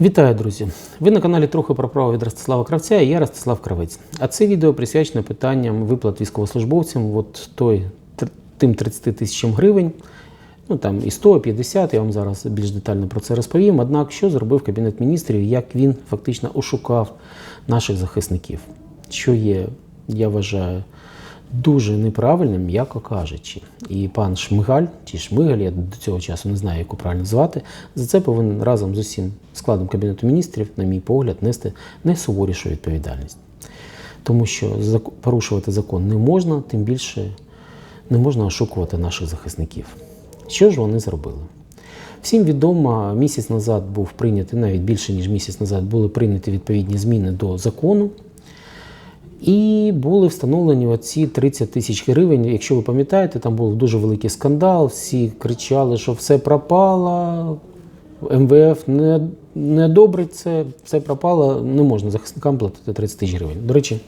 Вітаю, друзі! Ви на каналі Трохи про право від Ростислава Кравця і я Ростислав Кравець. А це відео присвячено питанням виплат військовослужбовцям, от той, тим 30 тисячам гривень. Ну там і 100, і 50, я вам зараз більш детально про це розповім. Однак, що зробив Кабінет міністрів, як він фактично ошукав наших захисників, що є, я вважаю, дуже неправильним, м'яко кажучи. І пан Шмигаль, чи Шмигаль, я до цього часу не знаю, яку правильно звати, за це повинен разом з усім складом Кабінету міністрів, на мій погляд, нести найсуворішу відповідальність. Тому що порушувати закон не можна, тим більше не можна ошукувати наших захисників. Що ж вони зробили? Всім відомо, місяць назад був прийнятий, навіть більше ніж місяць назад, були прийняті відповідні зміни до закону. І були встановлені оці 30 тисяч гривень. Якщо ви пам'ятаєте, там був дуже великий скандал. Всі кричали, що все пропало. МВФ не, не добре це, все пропало. Не можна захисникам платити 30 тисяч гривень. До речі,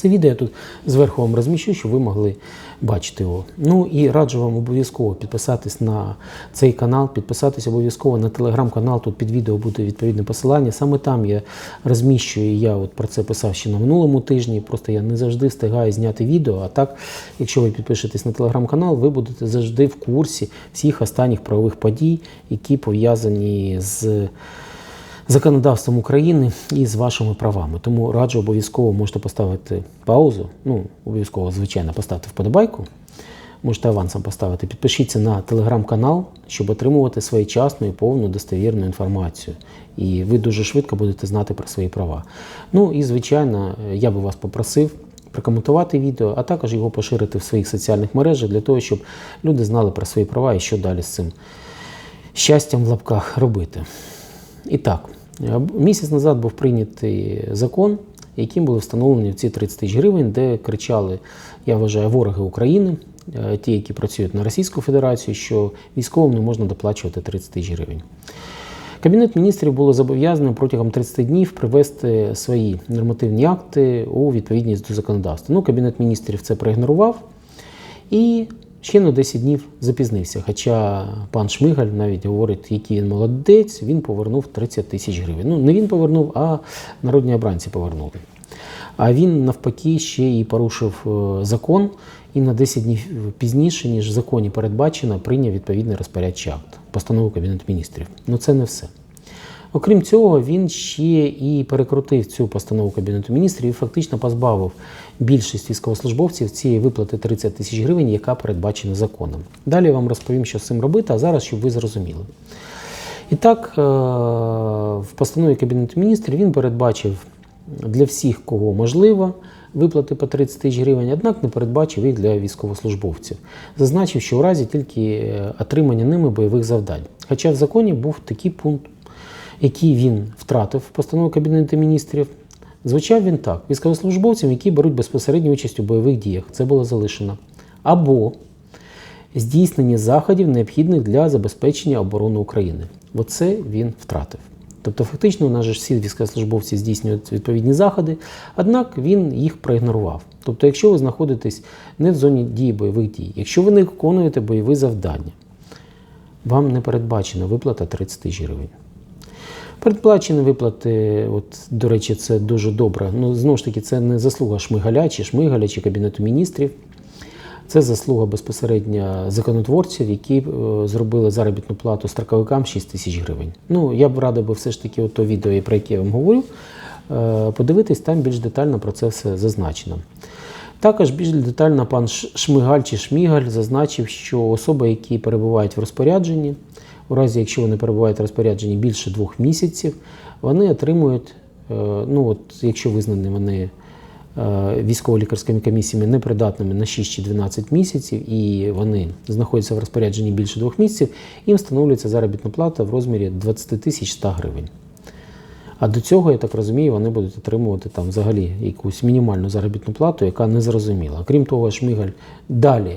це відео я тут зверху вам розміщу, щоб ви могли бачити його. Ну і раджу вам обов'язково підписатись на цей канал, підписатись обов'язково на телеграм-канал. Тут під відео буде відповідне посилання. Саме там я розміщую. Я от про це писав ще на минулому тижні. Просто я не завжди встигаю зняти відео. А так, якщо ви підпишетесь на телеграм-канал, ви будете завжди в курсі всіх останніх правових подій, які пов'язані з законодавством України і з вашими правами. Тому раджу обов'язково можете поставити паузу. Ну, обов'язково, звичайно, поставити вподобайку. Можете авансом поставити. Підпишіться на телеграм-канал, щоб отримувати своєчасну і повну достовірну інформацію. І ви дуже швидко будете знати про свої права. Ну і звичайно, я би вас попросив прокоментувати відео, а також його поширити в своїх соціальних мережах для того, щоб люди знали про свої права і що далі з цим щастям в лапках робити. І так, місяць назад був прийнятий закон, яким були встановлені ці 30 тисяч гривень, де кричали, я вважаю, вороги України, е, ті, які працюють на Російську Федерацію, що військовим не можна доплачувати 30 тисяч гривень. Кабінет міністрів було зобов'язано протягом 30 днів привести свої нормативні акти у відповідність до законодавства. Ну, Кабінет міністрів це проігнорував і ще на 10 днів запізнився. Хоча пан Шмигаль навіть говорить, який він молодець, він повернув 30 тисяч гривень. Ну, не він повернув, а народні обранці повернули. А він навпаки ще і порушив е, закон і на 10 днів пізніше, ніж в законі передбачено, прийняв відповідний розпорядчий акт, постанову Кабінету міністрів. Ну це не все. Окрім цього, він ще і перекрутив цю постанову Кабінету міністрів і фактично позбавив більшість військовослужбовців цієї виплати 30 тисяч гривень, яка передбачена законом. Далі я вам розповім, що з цим робити, а зараз, щоб ви зрозуміли. І так, е, в постанові Кабінету міністрів він передбачив для всіх, кого можливо, виплати по 30 тисяч гривень, однак не передбачив їх для військовослужбовців. Зазначив, що у разі тільки е, отримання ними бойових завдань. Хоча в законі був такий пункт, який він втратив в постанові Кабінету міністрів. Звучав він так: військовослужбовцям, які беруть безпосередню участь у бойових діях, це було залишено. Або здійснення заходів, необхідних для забезпечення оборони України. Оце він втратив. Тобто, фактично, у нас ж всі військовослужбовці здійснюють відповідні заходи, однак він їх проігнорував. Тобто, якщо ви знаходитесь не в зоні дії бойових дій, якщо ви не виконуєте бойові завдання, вам не передбачена виплата 30 тисяч гривень. Передплачені виплати, от, до речі, це дуже добре. Ну, знову ж таки, це не заслуга Шмигаля чи Шмигаля чи Кабінету міністрів. Це заслуга безпосередньо законотворців, які е, зробили заробітну плату строковикам 6 тисяч гривень. Ну, я б радив би все ж таки то відео, про яке я вам говорю, е, подивитись, там більш детально про це все зазначено. Також більш детально пан Шмигаль чи Шмігаль зазначив, що особи, які перебувають в розпорядженні, у разі якщо вони перебувають в розпорядженні більше двох місяців, вони отримують, е, ну от якщо визнані вони е, військово-лікарськими комісіями непридатними на 6 чи 12 місяців, і вони знаходяться в розпорядженні більше двох місяців, їм встановлюється заробітна плата в розмірі 20 тисяч 100 гривень. А до цього, я так розумію, вони будуть отримувати там взагалі якусь мінімальну заробітну плату, яка не зрозуміла. Крім того, Шмигаль далі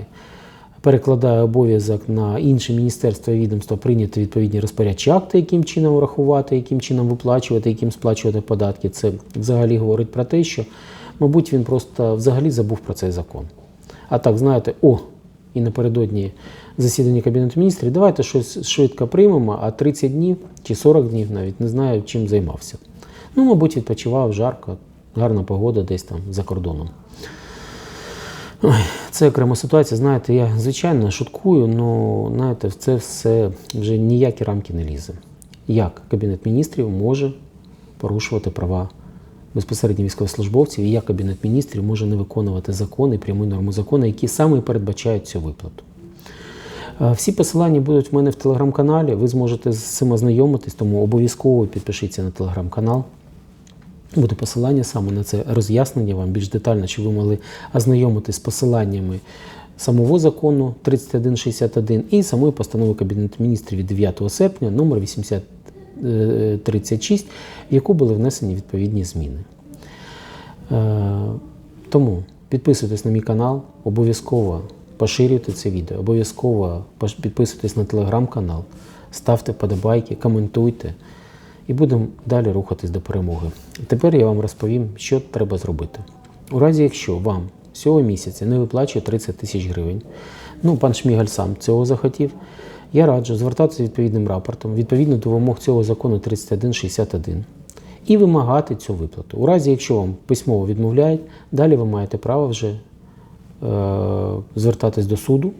перекладає обов'язок на інше міністерство і відомство прийняти відповідні розпорядчі акти, яким чином врахувати, яким чином виплачувати, яким сплачувати податки. Це взагалі говорить про те, що, мабуть, він просто взагалі забув про цей закон. А так, знаєте, о, і напередодні засідання Кабінету міністрів. Давайте щось швидко приймемо, а 30 днів чи 40 днів навіть не знаю, чим займався. Ну, мабуть, відпочивав жарко, гарна погода десь там за кордоном. Ой, це окрема ситуація. Знаєте, я звичайно шуткую, але знаєте, в це все вже ніякі рамки не лізе. Як Кабінет міністрів може порушувати права безпосередньо військовослужбовців, і як Кабінет міністрів може не виконувати закони, пряму норму закону, які саме і передбачають цю виплату. Е, Всі посилання будуть в мене в телеграм-каналі. Ви зможете з цим ознайомитись, тому обов'язково підпишіться на телеграм-канал. Буде посилання саме на це роз'яснення вам більш детально, щоб ви могли ознайомитись з посиланнями самого закону 3161 і самої постанови Кабінету міністрів від 9 серпня номер 8036, в яку були внесені відповідні зміни. Е, Тому підписуйтесь на мій канал, обов'язково поширюйте це відео, обов'язково підписуйтесь на телеграм-канал, ставте вподобайки, коментуйте і будемо далі рухатись до перемоги. Тепер я вам розповім, що треба зробити. У разі, якщо вам цього місяця не виплачує 30 тисяч гривень, ну пан Шмігаль сам цього захотів, я раджу звертатися відповідним рапортом відповідно до вимог цього закону 3161 і вимагати цю виплату. У разі, якщо вам письмово відмовляють, далі ви маєте право вже е, звертатись до суду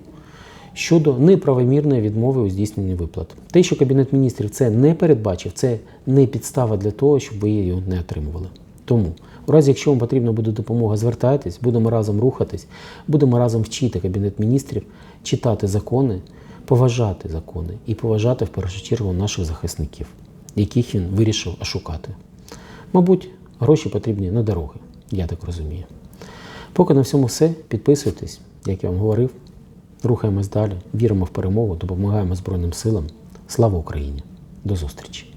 щодо неправомірної відмови у здійсненні виплат. Те, що Кабінет міністрів це не передбачив, це не підстава для того, щоб ви її не отримували. Тому, у разі, якщо вам потрібна буде допомога, звертайтесь, будемо разом рухатись, будемо разом вчити Кабінет міністрів, читати закони, поважати закони і поважати в першу чергу наших захисників, яких він вирішив ошукати. Мабуть, гроші потрібні на дороги, я так розумію. Поки на всьому все, підписуйтесь, як я вам говорив. Рухаємось далі, віримо в перемогу, допомагаємо Збройним силам. Слава Україні! До зустрічі!